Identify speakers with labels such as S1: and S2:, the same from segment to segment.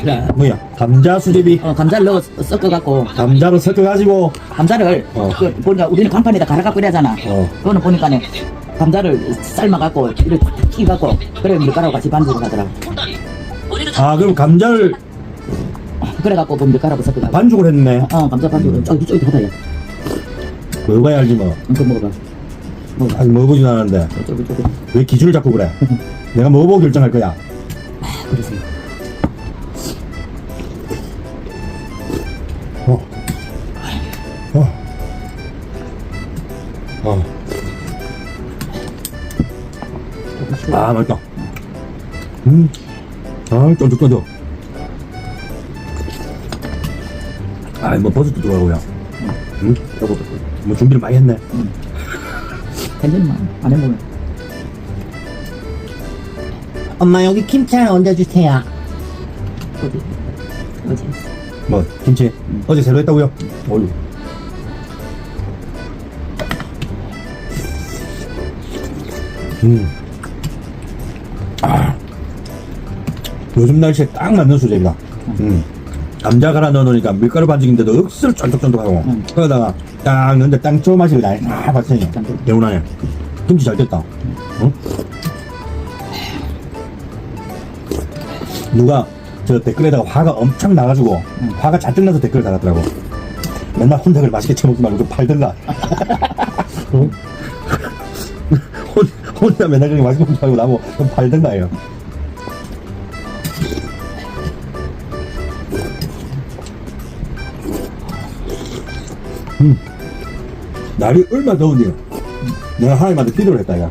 S1: 그래.
S2: 뭐야? 감자 수제비.
S1: 어, 감자를 넣어 섞어갖고
S2: 감자로 섞어가지고
S1: 감자를
S2: 어.
S1: 그 보니까 우리는 강판에다 갈아갖고 이러잖아.
S2: 어.
S1: 그거는 보니까는 감자를 삶아갖고 이렇게 탁 튀갖고 그래 밀가루하고 같이 반죽을 하더라고.
S2: 아 그럼 감자를
S1: 그래갖고 그 밀가루하고 섞어갖고
S2: 반죽을 했네.
S1: 어 감자 반죽을 쫄깃쫄깃하다 얘.
S2: 먹어봐야지 뭐.
S1: 이거 먹어봐. 먹어봐.
S2: 아직 먹어보진 않았는데
S1: 쫄깃쫄깃.
S2: 왜 기준을 잡고 그래? 내가 먹어보고 결정할 거야.
S1: 그래서
S2: 어. 어. 어. 아 맛있다. 음. 아 쫀득쫀득. 아 뭐 버섯도 들어가고요. 음.
S1: 요거
S2: 뭐 준비를 많이 했네.
S1: 괜찮만 안 해보면
S3: 엄마 여기 김치 하나 얹어주세요.
S1: 어디 어디
S2: 뭐 김치 어제 새로 했다고요? 어유. 음. 아. 요즘 날씨에 딱 맞는 수제비다. 음. 감자 갈아 넣어놓으니까 밀가루 반죽인데도 억수로 쫀득쫀득하고
S1: 음.
S2: 거기다가 딱 넣는데 땅초 맛이 나요. 아, 박생이
S1: 쫀득.
S2: 개운하네. 김치 잘 됐다. 응? 누가 저 댓글에다가 화가 엄청 나가지고
S1: 음.
S2: 화가 잔뜩 나서 댓글 달았더라고. 맨날 혼자를 맛있게 처먹지 말고 좀 팔든가. 응? 혼, 혼자 맨날 그렇게 맛있게 먹지 말고 나뭐 좀 팔든가 해요. 음. 날이 얼마 더운데요. 내가 하나님한테 기도를 했다, 야.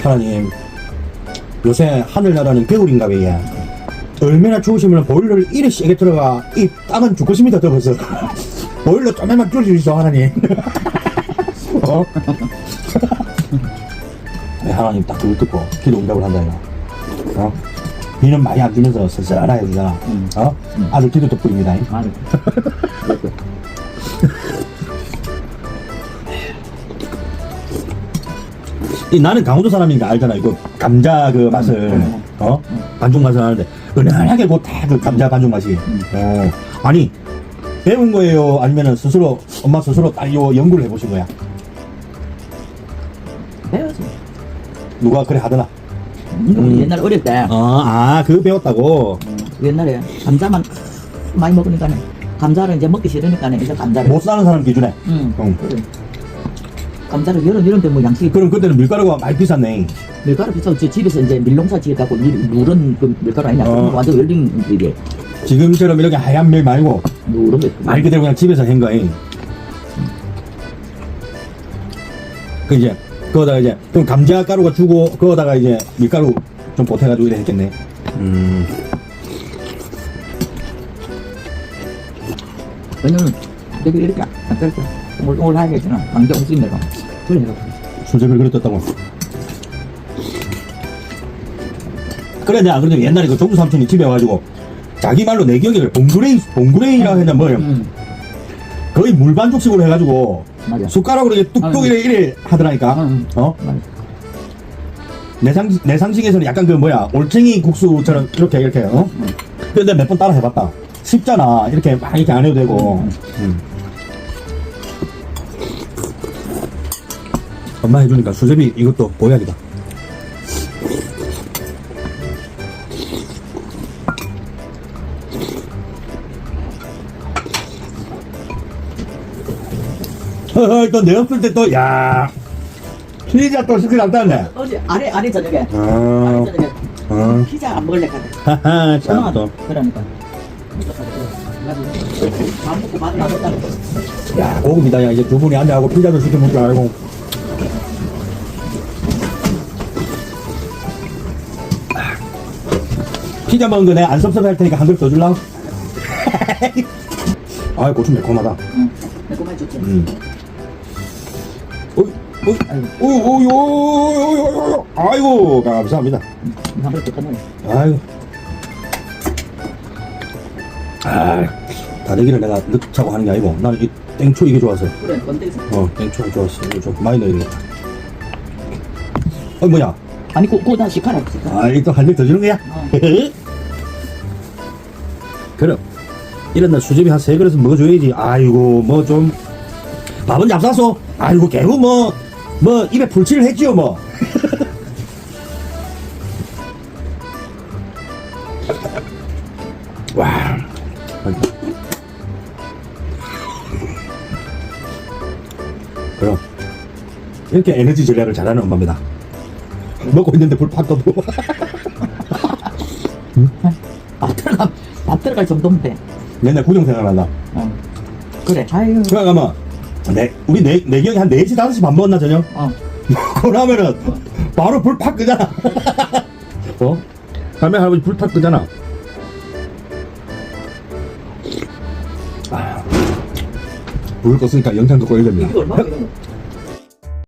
S2: 하나님, 요새 하늘나라는 겨울인가 봐요. 얼마나 추우시면 보일러를 이리 세게 들어가 이 땅은 죽고 싶니다 더워서 보일러 좀만 줄여주시오 하나님 어? 네, 하나님 딱 그거 듣고 기도 응답을 한다 이거 어? 비는 많이 안 주면서 쓸쓸하게 되잖아
S1: 음.
S2: 어?
S1: 음.
S2: 아주 기도 덕분입니다
S1: 맞아 그랬고.
S2: 이 나는 강원도 사람이니까 알잖아 이거 감자 그 맛을
S1: 음.
S2: 어? 반죽 맛을 아는데 은은하게 곧다그 감자 반죽 맛이. 어 아니 배운 거예요? 아니면은 스스로 엄마 스스로 딸요 연구를 해보신 거야?
S1: 배워서
S2: 누가 그래
S1: 이거
S2: 음.
S1: 옛날 어릴 때
S2: 어아그 배웠다고?
S1: 옛날에 감자만 많이 먹으니까는 감자를 이제 먹기 싫으니까는 이제 감자를
S2: 못 사는 사람 기준에?
S1: 응.
S2: 응.
S1: 그래. 감자를 이런 이런 데뭐 양식이
S2: 그럼 그때는 밀가루가 많이 비쌌네.
S1: 밀가루 비싸고 저 집에서 이제 밀농사 지어갖고 밀, 누런 그 밀가루 아니냐.
S2: 어.
S1: 완전 열린 이게
S2: 지금처럼 이렇게 하얀 밀 말고
S1: 누런 거
S2: 말 그대로 그냥 집에서 한 거임 그 이제 그거다가 이제 그럼 감자 가루가 주고 그거다가 이제 밀가루 좀 보태가지고 이래 했겠네. 음.
S1: 왜냐면 되게 이렇게 안 이렇게 오늘 오늘 하겠잖아 강자 옥수수 내가. 그래 해갖고
S2: 수제비를 그렸다고. 그래 내가 안 그래도 옛날에 그 종수 삼촌이 집에 와가지고 자기 말로 내 기억에 봉구레이 봉구레이라 했나 뭐야
S1: 응
S2: 거의 물반죽식으로 해가지고
S1: 맞아.
S2: 숟가락으로 이렇게 뚝뚝
S1: 아,
S2: 이래 이래 하더라니까.
S1: 응,
S2: 어?
S1: 맞아.
S2: 내, 상, 내 상식에서는 약간 그 뭐야 올챙이 국수처럼 이렇게 이렇게 어? 근데 몇 번 따라 해봤다. 쉽잖아. 이렇게 막 이렇게 안 해도 되고. 음. 엄마 해주니까 수제비 이것도 보약이다 허허 또내 없을 때 또 야 피자 또 시켜 놨다네
S1: 어제 아래 아래 저녁에 아래
S2: 아,
S1: 저녁에
S2: 아.
S1: 피자 안 먹을래 카드
S2: 하하, 참, 또.
S1: 그러니까 밥 먹고 밥안 먹다가
S2: 야, 고급이다. 야, 이제 두 분이 앉아가고 피자도 시켜 먹줄 알고. 피자 먹은 거 내가 안 섭섭할 테니까 한 그릇 더 줄라? 아, 고추 매콤하다.
S1: 응 매콤하게 좋지
S2: 음. 어이, 어이,
S1: 아이고
S2: 어이, 어이, 어이, 어이, 어이, 어이. 아이고, 감사합니다.
S1: 한 그릇 더 꺼내
S2: 아이고. 아, 다대기를 내가 넣자고 하는 게 아니고, 나는 이 땡초 이게 좋아서.
S1: 그래 건데서
S2: 어, 땡초가 좋았어. 이거 좀 많이 넣어야 되겠다. 어, 뭐야?
S1: 아니 그거 다 시카라 시카
S2: 아, 이거 또한 입 더 주는 거야?
S1: 어.
S2: 그럼 이런 날 수제비 한 세 그릇 먹어줘야지 아이고 뭐 좀 밥은 잡사서 아이고 개구 뭐뭐 입에 풀칠을 했지요 뭐 와. 그럼 이렇게 에너지 전략을 잘하는 엄마입니다. 먹고 있는데 불팍 꺼도
S1: 밥 들어가 밥 들어갈 정도면 돼
S2: 맨날 구정 생각난다.
S1: 어. 그래 아유
S2: 생각하면 내 우리 내 내경이 한 4시 5시 밥 먹었나 저녁?
S1: 어.
S2: 먹고 나면은 바로 불 팍 끄잖아. 어? 할머니 할아버지 불 팍 끄잖아. 아, 불 껐으니까 영상도 꺼야 됩니다.
S1: 이거 얼마나